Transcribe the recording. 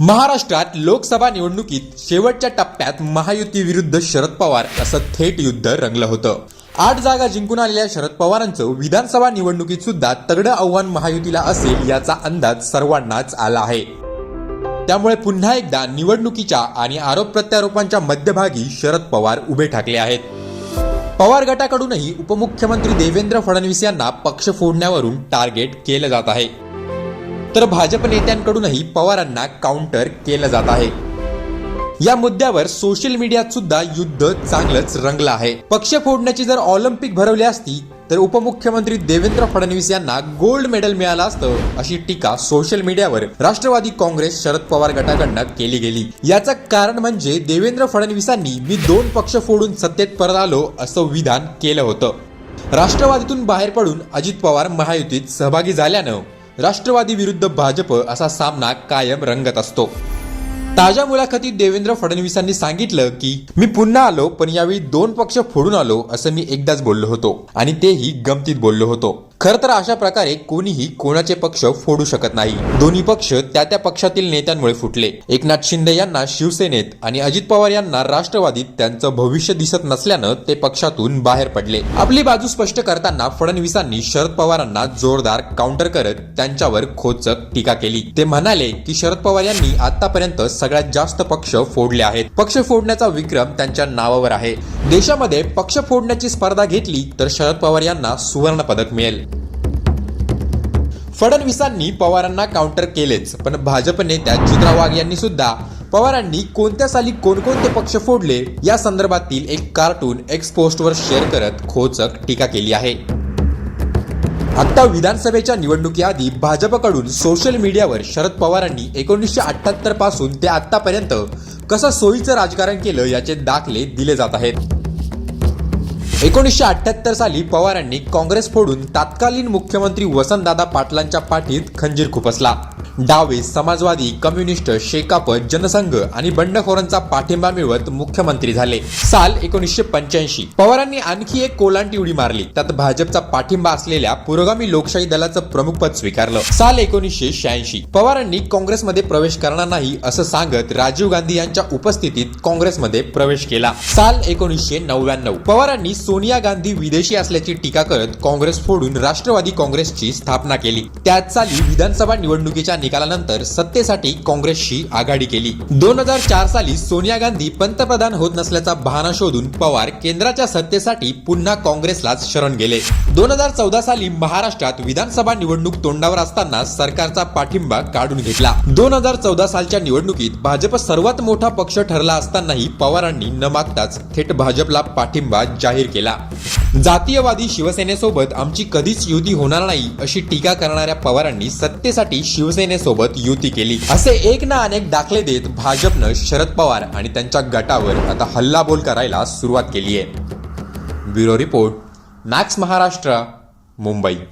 महाराष्ट्रात लोकसभा निवडणुकीत शेवटच्या टप्प्यात महायुती विरुद्ध शरद पवार असं थेट युद्ध रंगलं होतं. आठ जागा जिंकून आलेल्या शरद पवारांचं विधानसभा निवडणुकीत सुद्धा तगडं आव्हान महायुतीला असेल याचा अंदाज सर्वांनाच आला आहे. त्यामुळे पुन्हा एकदा निवडणुकीच्या आणि आरोप प्रत्यारोपांच्या मध्यभागी शरद पवार उभे ठाकले आहेत. पवार गटाकडूनही उपमुख्यमंत्री देवेंद्र फडणवीस यांना पक्ष फोडण्यावरून टार्गेट केलं जात आहे. तर भाजप नेत्यांकडूनही पवारांना काउंटर केलं जात आहे. या मुद्द्यावर सोशल मीडियात सुद्धा युद्ध चांगलंच रंगलं आहे. पक्ष फोडण्याची जर ऑलिम्पिक भरवली असती तर उपमुख्यमंत्री देवेंद्र फडणवीस यांना गोल्ड मेडल मिळालं असतं अशी टीका सोशल मीडियावर राष्ट्रवादी काँग्रेस शरद पवार गटाकडनं केली गेली. याचं कारण म्हणजे देवेंद्र फडणवीसांनी मी दोन पक्ष फोडून सत्तेत परत आलो असं विधान केलं होतं. राष्ट्रवादीतून बाहेर पडून अजित पवार महायुतीत सहभागी झाल्यानं राष्ट्रवादी विरुद्ध भाजप असा सामना कायम रंगत असतो. ताज्या मुलाखतीत देवेंद्र फडणवीसांनी सांगितलं की मी पुन्हा आलो पण यावेळी दोन पक्ष फोडून आलो असं मी एकदाच बोललो होतो. आणि तेही गमतीत बोललो होतो. खरं तर अशा प्रकारे कोणीही कोणाचे पक्ष फोडू शकत नाही. दोन्ही पक्ष त्या त्या पक्षातील नेत्यांमुळे फुटले. एकनाथ शिंदे यांना शिवसेनेत आणि अजित पवार यांना राष्ट्रवादीत त्यांचं भविष्य दिसत नसल्यानं ते पक्षातून बाहेर पडले. आपली बाजू स्पष्ट करताना फडणवीसांनी शरद पवारांना जोरदार काउंटर करत त्यांच्यावर खोचक टीका केली. ते म्हणाले की शरद पवार यांनी आतापर्यंत सगळ्यात जास्त पक्ष फोडले आहेत. पक्ष फोडण्याचा विक्रम त्यांच्या नावावर आहे. देशामध्ये पक्ष फोडण्याची स्पर्धा घेतली तर शरद पवार यांना सुवर्ण पदक मिळेल. फडणवीसांनी पवारांना काउंटर केलेच. पण भाजप नेत्या चित्रा वाघ यांनी सुद्धा पवारांनी कोणत्या साली कोणकोणते पक्ष फोडले या संदर्भातील एक कार्टून एक्स पोस्टवर शेअर करत खोचक टीका केली आहे. आता विधानसभेच्या निवडणुकीआधी भाजपकडून सोशल मीडियावर शरद पवारांनी एकोणीसशे अठ्याहत्तरपासून ते आतापर्यंत कसं सोयीचं राजकारण केलं याचे दाखले दिले जात आहेत. एकोणीसशे अठ्याहत्तर साली पवारांनी काँग्रेस फोडून तत्कालीन मुख्यमंत्री वसंतदादा पाटलांच्या पाठीत खंजीर खुपसला. डावे समाजवादी कम्युनिस्ट शेकाप जनसंघ आणि बंडखोरांचा पाठिंबा मिळवत मुख्यमंत्री झाले. साल एकोणीसशे पंच्याऐंशी. पवारांनी आणखी एक कोलांटी उडी मारली. त्यात भाजपचा पाठिंबा असलेल्या पुरोगामी लोकशाही दलाचं प्रमुख पद स्वीकारलं. साल एकोणीसशे शहाऐंशी. पवारांनी काँग्रेसमध्ये प्रवेश करणार नाही असं सांगत राजीव गांधी यांच्या उपस्थितीत काँग्रेसमध्ये प्रवेश केला. साल एकोणीसशे नव्याण्णव. पवारांनी सोनिया गांधी विदेशी असल्याची टीका करत काँग्रेस फोडून राष्ट्रवादी काँग्रेसची स्थापना केली. त्याच साली विधानसभा निवडणुकीच्या निकालानंतर सत्तेसाठी काँग्रेसशी आघाडी केली. दोन हजार चार साली सोनिया गांधी पंतप्रधान होत नसल्याचा बहाना शोधून पवार केंद्राच्या सत्तेसाठी पुन्हा काँग्रेसलाच शरण गेले. दोन हजार चौदा साली महाराष्ट्रात विधानसभा निवडणूक तोंडावर असताना सरकारचा पाठिंबा काढून घेतला. दोन हजार चौदा सालच्या निवडणुकीत भाजप सर्वात मोठा पक्ष ठरला असतानाही पवारांनी न मागताच थेट भाजपला पाठिंबा जाहीर केला. केला. जातीयवादी शिवसेनेसोबत आमची कधीच युती होणार नाही अशी टीका करणाऱ्या पवारांनी सत्तेसाठी शिवसेनेसोबत युती केली. असे एक ना अनेक दाखले देत भाजपनं शरद पवार आणि त्यांच्या गटावर आता हल्लाबोल करायला सुरुवात केली आहे bureau report max Maharashtra Mumbai.